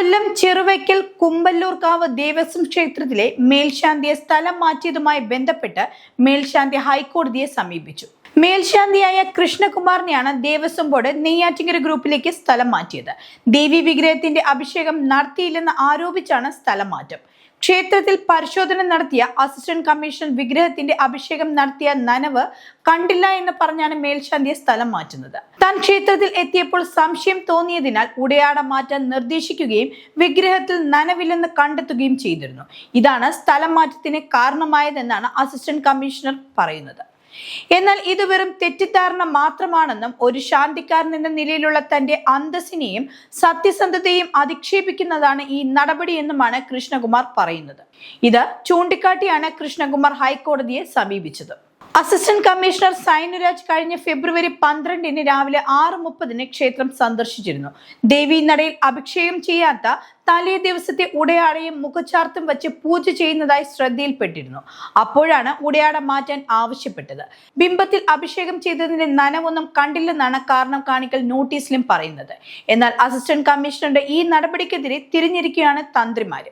കൊല്ലം ചെറുവയ്ക്കൽ കുമ്പല്ലൂർക്കാവ് ദേവസ്വം ക്ഷേത്രത്തിലെ മേൽശാന്തിയെ സ്ഥലം മാറ്റിയതുമായി ബന്ധപ്പെട്ട് മേൽശാന്തി ഹൈക്കോടതിയെ സമീപിച്ചു. മേൽശാന്തിയായ കൃഷ്ണകുമാറിനെയാണ് ദേവസ്വം ബോർഡ് നെയ്യാറ്റിങ്കര ഗ്രൂപ്പിലേക്ക് സ്ഥലം മാറ്റിയത്. ദേവി വിഗ്രഹത്തിന്റെ അഭിഷേകം നടത്തിയില്ലെന്ന് ആരോപിച്ചാണ് സ്ഥലം മാറ്റം. ക്ഷേത്രത്തിൽ പരിശോധന നടത്തിയ അസിസ്റ്റന്റ് കമ്മീഷണർ വിഗ്രഹത്തിന്റെ അഭിഷേകം നടത്തിയ നനവ് കണ്ടില്ല എന്ന് പറഞ്ഞാണ് മേൽശാന്തിയെ സ്ഥലം മാറ്റുന്നത്. താൻ ക്ഷേത്രത്തിൽ എത്തിയപ്പോൾ സംശയം തോന്നിയതിനാൽ ഉടയാട മാറ്റാൻ നിർദ്ദേശിക്കുകയും വിഗ്രഹത്തിൽ നനവില്ലെന്ന് കണ്ടെത്തുകയും ചെയ്തിരുന്നു. ഇതാണ് സ്ഥലം മാറ്റത്തിന് കാരണമായതെന്നാണ് അസിസ്റ്റന്റ് കമ്മീഷണർ പറയുന്നത്. എന്നാൽ ഇത് വെറും തെറ്റിദ്ധാരണ മാത്രമാണെന്നും ഒരു ശാന്തിക്കാരൻ എന്ന നിലയിലുള്ള തന്റെ അന്തസ്സിനെയും സത്യസന്ധതയെയും അധിക്ഷേപിക്കുന്നതാണ് ഈ നടപടിയെന്നുമാണ് കൃഷ്ണകുമാർ പറയുന്നത്. ഇത് ചൂണ്ടിക്കാട്ടിയാണ് കൃഷ്ണകുമാർ ഹൈക്കോടതിയെ സമീപിച്ചത്. അസിസ്റ്റന്റ് കമ്മീഷണർ സൈനുരാജ് കഴിഞ്ഞ ഫെബ്രുവരി പന്ത്രണ്ടിന് രാവിലെ ആറ് മുപ്പതിന് ക്ഷേത്രം സന്ദർശിച്ചിരുന്നു. ദേവി നടയിൽ അഭിഷേകം ചെയ്യാത്ത തലേ ദിവസത്തെ ഉടയാടയും മുഖച്ചാർത്തും വെച്ച് പൂജ ചെയ്യുന്നതായി ശ്രദ്ധയിൽപ്പെട്ടിരുന്നു. അപ്പോഴാണ് ഉടയാട മാറ്റാൻ ആവശ്യപ്പെട്ടത്. ബിംബത്തിൽ അഭിഷേകം ചെയ്തതിന്റെ നനവൊന്നും കണ്ടില്ലെന്നാണ് കാരണം കാണിക്കൽ നോട്ടീസിലും പറയുന്നത്. എന്നാൽ അസിസ്റ്റന്റ് കമ്മീഷണറുടെ ഈ നടപടിക്കെതിരെ തിരിഞ്ഞിരിക്കുകയാണ് തന്ത്രിമാര്.